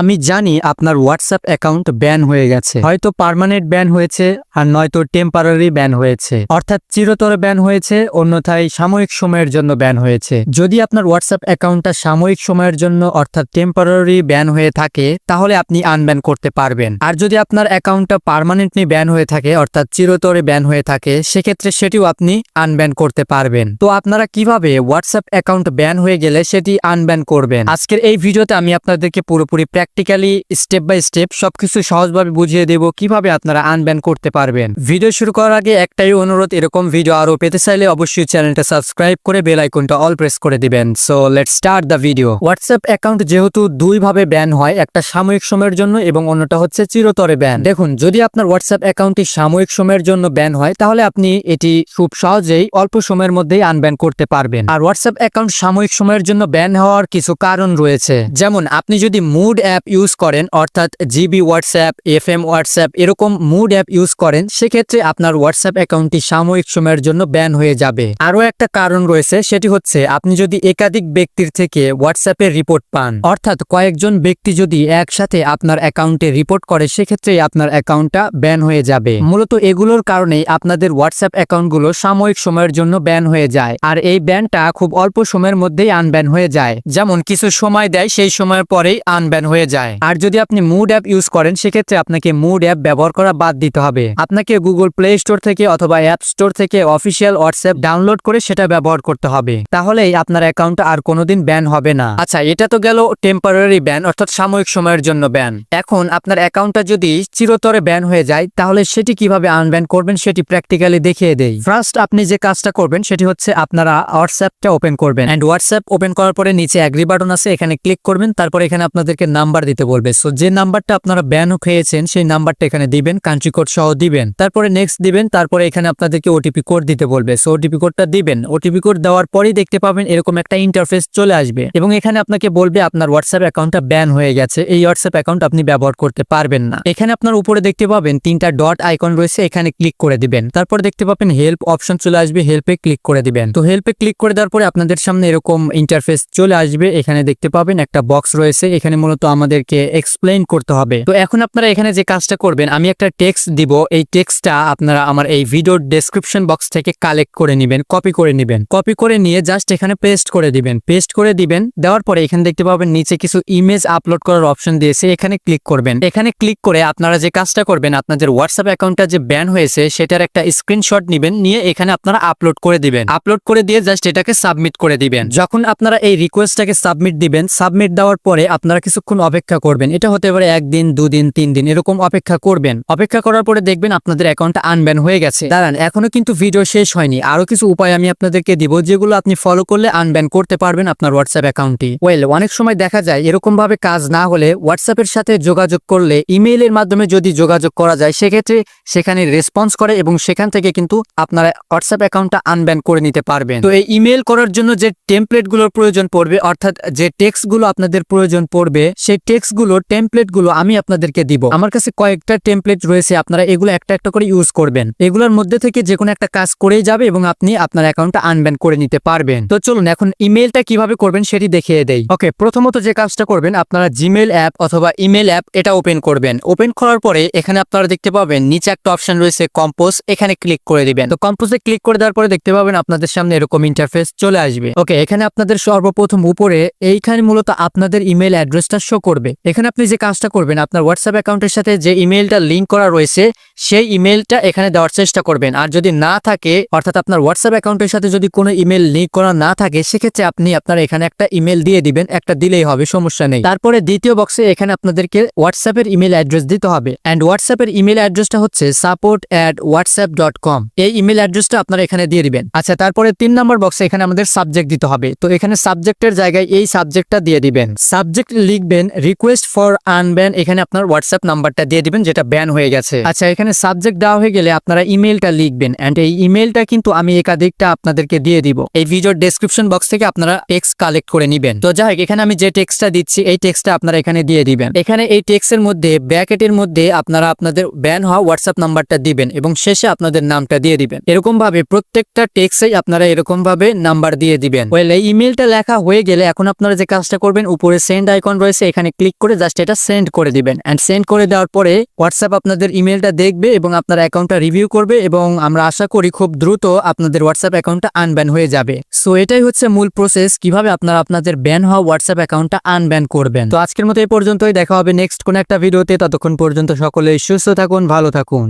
আমি জানি আপনার হোয়াটসঅ্যাপ অ্যাকাউন্ট ব্যান হয়ে গেছে। হয়তো পার্মানেন্ট ব্যান হয়েছে আর নয়তো টেম্পারারি ব্যান হয়েছে। অর্থাৎ চিরতর ব্যান হয়েছে, অন্যথায় সাময়িক সময়ের জন্য ব্যান হয়েছে। যদি আপনার হোয়াটসঅ্যাপ অ্যাকাউন্টটা সাময়িক সময়ের জন্য অর্থাৎ টেম্পারারি ব্যান হয়ে থাকে, তাহলে আপনি আনব্যান করতে পারবেন। আর যদি আপনার অ্যাকাউন্টটা পার্মানেন্টলি ব্যান হয়ে থাকে, অর্থাৎ চিরতরে ব্যান হয়ে থাকে, সেক্ষেত্রে সেটিও আপনি আনব্যান করতে পারবেন। তো আপনারা কীভাবে হোয়াটসঅ্যাপ অ্যাকাউন্ট ব্যান হয়ে গেলে সেটি আনব্যান করবেন? আজকের এই ভিডিওতে আমি আপনাদেরকে পুরোপুরি প্র্যাকটিক্যালি স্টেপ বাই স্টেপ সবকিছু সহজভাবে বুঝিয়ে দেব কীভাবে আপনারা আনব্যান করতে পারবেন। ভিডিও শুরু করার আগে একটাই অনুরোধ, এরকম ভিডিও আরও পেতে চাইলে অবশ্যই চ্যানেলটা সাবস্ক্রাইব করে বেল আইকনটা অল প্রেস করে দিবেন। So let's start the video WhatsApp account যেহেতু দুই ভাবে ব্যান হয়, একটা সাময়িক সময়ের জন্য এবং অন্যটা হচ্ছে চিরতরে ব্যান দেখুন, যদি আপনার হোয়াটসঅ্যাপ অ্যাকাউন্টটি সাময়িক সময়ের জন্য ব্যান হয়, তাহলে আপনি এটি খুব সহজেই অল্প সময়ের মধ্যেই আনব্যান করতে পারবেন। আর হোয়াটসঅ্যাপ অ্যাকাউন্ট সাময়িক সময়ের জন্য ব্যান হওয়ার কিছু কারণ রয়েছে। যেমন, আপনি যদি মুড অ্যাপ ইউজ করেন, অর্থাৎ GB WhatsApp F M WhatsApp এরকম মুড অ্যাপ ইউজ করেন, সেক্ষেত্রে আপনার হোয়াটসঅ্যাপ অ্যাকাউন্টটি সাময়িক সময়ের জন্য ব্যান হয়ে যাবে। আরও একটা কারণ রয়েছে, সেটি হচ্ছে আপনি যদি একাধিক ব্যক্তির থেকে হোয়াটসঅ্যাপের রিপোর্ট পান, অর্থাৎ কয়েকজন ব্যক্তি যদি একসাথে আপনার অ্যাকাউন্টে রিপোর্ট করে, সেক্ষেত্রে আপনার অ্যাকাউন্টটা ব্যান হয়ে যাবে। মূলত এগুলোর কারণেই আপনাদের হোয়াটসঅ্যাপ অ্যাকাউন্টগুলো সাময়িক সময়ের জন্য ব্যান হয়ে যায়, আর এই ব্যানটা খুব অল্প সময়ের মধ্যেই আনব্যান হয়ে যায়। যেমন কিছু সময় দেয়, সেই সময়ের পরেই আনব্যান হয়ে যায়। আর যদি আপনি মুড অ্যাপ ইউজ করেন, সেক্ষেত্রে আপনাকে মুড অ্যাপ ব্যবহার করা বাদ দিতে হবে। আপনাকে গুগল প্লে স্টোর থেকে অথবা অ্যাপ স্টোর থেকে অফিসিয়াল হোয়াটসঅ্যাপ ডাউনলোড করে সেটা ব্যবহার করতে হবে। তাহলেই আপনার অ্যাকাউন্ট আর কোনোদিন ব্যান হবে না। আচ্ছা এটা তো গেল টেম্পোরারি ব্যান অর্থাৎ সাময়িক সময়ের জন্য ব্যান এখন আপনার অ্যাকাউন্টটা যদি চিরতরে ব্যান হয়ে যায়, তাহলে সেটি কীভাবে আনব্যান করবেন সেটি প্র্যাকটিক্যালি দেখিয়ে দেই। ফার্স্ট আপনি যে কাজটা করবেন, সেটি হচ্ছে আপনারা হোয়াটসঅ্যাপটা ওপেন করবেন। এন্ড হোয়াটসঅ্যাপ ওপেন করার পরে নিচে অ্যাগ্রি বাটন আছে, এখানে ক্লিক করবেন, তারপর এখানে আপনাদেরকে নাম্বার দিতে বলবে। সো যে নাম্বারটা আপনারা ব্যান হয়েছেন সেই নাম্বারটা এখানে দিবেন কান্ট্রি কোড সহ দিবেন। তারপরে নেক্সট দিবেন, তারপরে এখানে আপনাদেরকে ওটিপি কোড দিতে বলবে। সো ওটিপি কোডটা দিবেন। ওটিপি কোড দেওয়ার পরেই দেখতে পাবেন এরকম একটা ইন্টারফেস চলে আসবে। এবং এখানে আপনাকে বলবে, আপনার হোয়াটসঅ্যাপ অ্যাকাউন্টটা ব্যান হয়ে গেছে। এই হোয়াটসঅ্যাপ অ্যাকাউন্ট আপনি ব্যবহার করতে পারবেন না। এখানে আপনার উপরে দেখতে পাবেন তিনটা ডট আইকন রয়েছে, এখানে ক্লিক করে দিবেন। তারপর দেখতে পাবেন হেল্প অপশন চলে আসবে হেল্পে ক্লিক করে দিবেন। তো হেল্পে ক্লিক করে দেওয়ার পরে আপনাদের সামনে এরকম ইন্টারফেস চলে আসবে। এখানে দেখতে পাবেন একটা বক্স রয়েছে। এখানে মূলত আমাদেরকে এক্সপ্লেইন করতে হবে। তো এখন আপনারা এখানে যে কাজটা করবেন, আমি একটা টেক্সট দিব। এই টেক্সটটা আপনারা আমার এই ভিডিওর ডেসক্রিপশন বক্স থেকে কালেক্ট করে নেবেন কপি করে নেবেন। কপি করে নিয়ে জাস্ট এখানে পেস্ট করে দিবেন। পেস্ট করে দিবেন, দেওয়ার পরে এখানে দেখতে পাবেন নিচে কিছু ইমেজ আপলোড করার অপশন দিয়েছে। এখানে ক্লিক করবেন। এখানে ক্লিক করে আপনারা যে কাজটা করবেন, আপনাদের হোয়াটসঅ্যাপ অ্যাকাউন্টটা যে ব্যান হয়েছে, সেটার একটা স্ক্রিনশট নেবেন, নিয়ে এখানে আপনারা আপলোড করে দিবেন। আপলোড করে দিয়ে জাস্ট এটাকে সাবমিট করে দিবেন। যখন আপনারা এই রিকোয়েস্টটাকে সাবমিট দিবেন সাবমিট দেওয়ার পরে আপনারা কিছুক্ষণ অপেক্ষা করবেন। এটা হতে পারে একদিন, দুদিন তিন দিন এরকম অপেক্ষা করবেন। অপেক্ষা করার পরে দেখবেন আপনাদের অ্যাকাউন্টটা আনব্যান হয়ে গেছে। দাঁড়ান, এখনও কিন্তু ভিডিও শেষ হয়নি। আরও কিছু উপায় আমি আপনাদেরকে দিব, যেগুলো আপনি ফলো করলে আনব্যান করতে পারবেন আপনার হোয়াটসঅ্যাপ অ্যাকাউন্টটি ওয়েল অনেক সময় দেখা যায় এরকম ভাবে কাজ না হলে হোয়াটসঅ্যাপের সাথে যোগাযোগ করলে ইমেইলের মাধ্যমে যদি যোগাযোগ করা যায়, সেক্ষেত্রে সেখানে রেসপন্স করে এবং সেখান থেকে কিন্তু আপনারা হোয়াটসঅ্যাপ অ্যাকাউন্টটা আনব্যান করে নিতে পারবেন। তো এই ইমেল করার জন্য যে টেমপ্লেটগুলোর প্রয়োজন পড়বে, অর্থাৎ যে টেক্সটগুলো আপনাদের প্রয়োজন পড়বে, সেই টেক্সটগুলো টেমপ্লেটগুলো আমি আপনাদেরকে দিব। আমার কাছে কয়েকটা টেমপ্লেট রয়েছে, আপনারা এগুলো একটা একটা করে ইউজ করবেন। এগুলোর মধ্যে থেকে যে কোনো একটা কাজ করেই যাবে এবং আপনি আপনার অ্যাকাউন্টটা আনব্যান করে নিতে পারবেন। তো চলুন এখন ইমেলটা কীভাবে করবেন সেটি দেখিয়ে দেই। ওকে, প্রথমত যে কাজটা করবেন, আপনারা জিমেল অ্যাপ অথবা ইমেল অ্যাপ এটা ওপেন করবেন। ওপেন করার পরে এখানে আপনারা দেখতে পাবেন, নিচে একটা অপশন রয়েছে কম্পোজ, এখানে ক্লিক করে দিবেন। তো কম্পোজে ক্লিক করে দেওয়ার পরে দেখতে পাবেন আপনাদের সামনে এরকম ইন্টারফেস চলে আসবে। ওকে, এখানে আপনাদের সর্বপ্রথম উপরে এইখানে মূলত আপনাদের ইমেল অ্যাড্রেসটা শো করবে। এখানে আপনি যে কাজটা করবেন, আপনার হোয়াটসঅ্যাপ অ্যাকাউন্টের সাথে যে ইমেলটা লিঙ্ক করা রয়েছে, সেই ইমেলটা এখানে দেওয়ার চেষ্টা করবেন। আর যদি না থাকে, অর্থাৎ আপনার হোয়াটসঅ্যাপ অ্যাকাউন্টের সাথে যদি কোনো ইমেল লিঙ্ক করা না থাকে, সেক্ষেত্রে আপনি আপনার এখানে একটা ইমেল দিয়ে দিবেন, একটা দিলেই হবে, সমস্যা নেই। তারপরে দ্বিতীয় বক্সে এখানে আপনাদেরকে হোয়াটসঅ্যাপের ইমেল অ্যাড্রেস দিতে হবে। অ্যান্ড হোয়াটসঅ্যাপের ইমেল অ্যাড্রেসটা হচ্ছে support at WhatsApp dot com এই ইমেল অ্যাড্রেসটা আপনারা এখানে দিয়ে দিবেন। আচ্ছা তারপরে তিন নম্বর বক্সে এখানে আমাদের সাবজেক্ট দিতে হবে। তো এখানে সাবজেক্টের জায়গায় এই সাবজেক্টটা দিয়ে দিবেন। সাবজেক্ট লিখবেন রিকোয়েস্ট ফর আনব্যান এখানে আপনার হোয়াটসঅ্যাপ নাম্বারটা দিয়ে দিবেন, যেটা ব্যান হয়ে গেছে। আচ্ছা এখানে সাবজেক্ট দেওয়া হয়ে গেলে আপনারা ইমেলটা লিখবেন অ্যান্ড এই ইমেলটা কিন্তু আমি একাধিকটা আপনাদেরকে দিয়ে দিব। এই ভিডিওর ডেসক্রিপশন বক্স থেকে আপনারা টেক্সট কালেক্ট করে নেবেন। তো যাই হোক, এখানে আমি যে টেক্সটটা দিচ্ছি, এই টেক্সটটা আপনারা এখানে দিয়ে দিবেন। এখানে এই টেক্সটের মধ্যে ব্র্যাকেটের মধ্যে আপনারা আপনাদের ব্যান হওয়া হোয়াটসঅ্যাপ নাম্বারটা দিবেন, এবং শেষে আপনাদের নামটা দিয়ে দিবেন। এরকম ভাবে প্রত্যেকটা টেক্সটেই আপনারা এরকম ভাবে নাম্বার দিয়ে দিবেন। ওয়েল এই ইমেলটা লেখা হয়ে গেলে এখন আপনারা যে কাজটা করবেন, উপরে সেন্ড আইকন রয়েছে, এখানে এখানে ক্লিক করে জাস্ট এটা সেন্ড করে দিবেন। অ্যান্ড সেন্ড করে দেওয়ার পরে হোয়াটসঅ্যাপ আপনাদের ইমেলটা দেখবে এবং আপনার অ্যাকাউন্টটা রিভিউ করবে এবং আমরা আশা করি খুব দ্রুত আপনাদের হোয়াটসঅ্যাপ অ্যাকাউন্টটা আনব্যান হয়ে যাবে। সো এটাই হচ্ছে মূল প্রসেস কীভাবে আপনারা আপনাদের ব্যান হওয়া হোয়াটসঅ্যাপ অ্যাকাউন্টটা আনব্যান করবেন। তো আজকের মতো এই পর্যন্তই। দেখা হবে নেক্সট কোনো একটা ভিডিওতে ততক্ষণ পর্যন্ত সকলেই সুস্থ থাকুন, ভালো থাকুন।